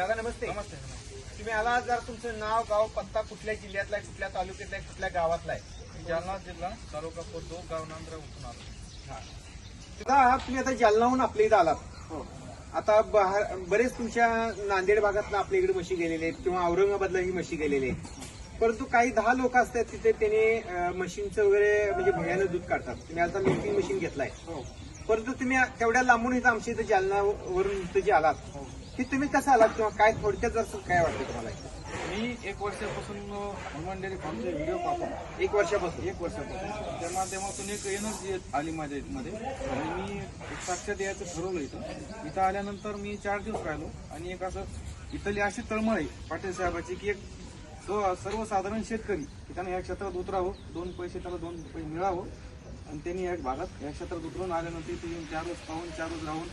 दादा नमस्ते. नमस्ते तुम्ही आला जर तुमचं नाव गाव पत्ता कुठल्या जिल्ह्यातला आहे कुठल्या तालुक्यातला आहे कुठल्या गावातला आहे? जालना जिल्हा तालुका पोतो गाव नांद्रा उठून आलो. दादा तुम्ही आता जालनाहून आपल्या इथं आलात. हो. आता बरेच तुमच्या नांदेड भागातनं आपल्या इकडे म्हशी गेलेले आहेत किंवा औरंगाबादला ही म्हशी गेलेले आहेत. परंतु काही दहा लोक असतात तिथे त्याने म्हशींचं वगैरे म्हणजे भयानं दूध काढतात. तुम्ही आता मिल्किंग मशीन घेतलाय. हो. परंतु तुम्ही तेवढ्या लांबून इथं आमच्या इथं जालनावरून इथं जे आलात हो. की तुम्ही कसं आलात किंवा काय थोडक्यात जर काय वाटतं तुम्हाला? मी एक वर्षापासून हनुमान डेअरी फार्मचे व्हिडिओ पाहतो एक वर्षापासून? एक वर्षापासून. त्या माध्यमातून एक एनर्जी आली माझ्या मध्ये आणि मी एक साक्षात यायचं ठरवलं इथं. इथं आल्यानंतर मी चार दिवस राहिलो. आणि एक असं इथली अशी तळमळ आहे पाटील साहेबाची की एक जो सर्वसाधारण शेतकरी की त्यानं या क्षेत्रात उतरावं दोन पैसे त्याला दोन पैसे मिळावं आणि त्यांनी या भागात या क्षेत्रात उतरून आल्यानंतर इथे येऊन चार रोज पाहून चार रोज राहून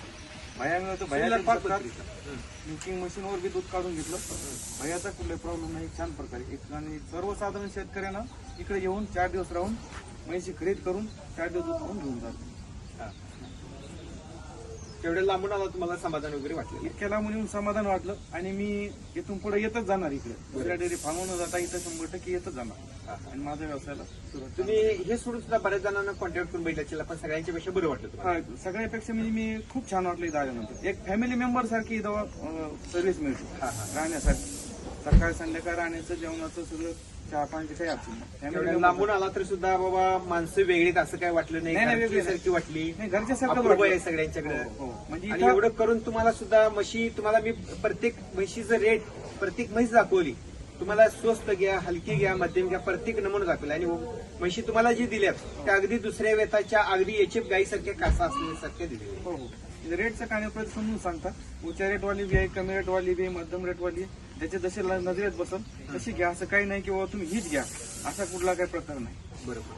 भया मिळतं भया मिल्किंग मशीनवर बी दूध काढून घेतलं. भयाचा कुठलाही प्रॉब्लेम नाही छान प्रकारे. एक आणि सर्वसाधारण शेतकऱ्यांना इकडे येऊन चार दिवस राहून म्हैशी खरेदी करून चार दिवस दूध खाऊन घेऊन जातात. तेवढ्या लांबून आला तुम्हाला समाधान वगैरे वाटलं? इतक्या लांबून येऊन समाधान वाटलं आणि मी इथून पुढे येतच जाणार इकडे. दुसऱ्या डेअरी फार्मवर न जाता इथं शंभर टक्के येतच जाणार. आणि माझ्या व्यवसायाला सुरुवात तुम्ही हे सोडून सुद्धा बऱ्याच जणांना कॉन्टॅक्ट करून बघितलं पण सगळ्यांच्या पेक्षा बरं वाटलं हा, सगळ्यापेक्षा म्हणजे मी खूप छान वाटलं इथं आल्यानंतर. एक फॅमिली मेंबर सारखी इथं सर्व्हिस मिळते. राहण्यासाठी. सकाळी संध्याकाळ राहण्याचं जेवणाचं सगळं चहा पाण्याची काही अडचण नाही. एवढ्या Family लांबून आला तरी सुद्धा बाबा माणसं वेगळीत असं काय वाटलं नाही नाही, नाही, वेगळी सारखी वाटली. नाही घरच्यासारखं अपूर्व आहे. सगळ्यांच्याकडे. हो, हो. म्हणजे आणि इथं एवढं करून तुम्हाला सुद्धा म्हशी तुम्हाला मी प्रत्येक म्हशीचं रेट प्रत्येक म्हैस दाखवली. तुम्हाला स्वस्त घ्या हलकी घ्या मध्यम घ्या प्रत्येक नमुना दाखवला. आणि म्हशी तुम्हाला जी दिल्यात त्या अगदी दुसऱ्या वेताच्या अगदी एचएफ गाईसारख्या कासा असल्यासारख्या दिलेल्या हो हो. रेटचं काय प्रति समजून सांगतात. उच्च रेटवाली बी आहे कमी रेटवाली बी आहे मध्यम रेटवाली आहे. ज्याचे जसे ल- नजरेत बसल तशी घ्या. असं काही नाही की बाबा तुम्ही हीच घ्या. असा कुठला काही प्रकार नाही. बरोबर.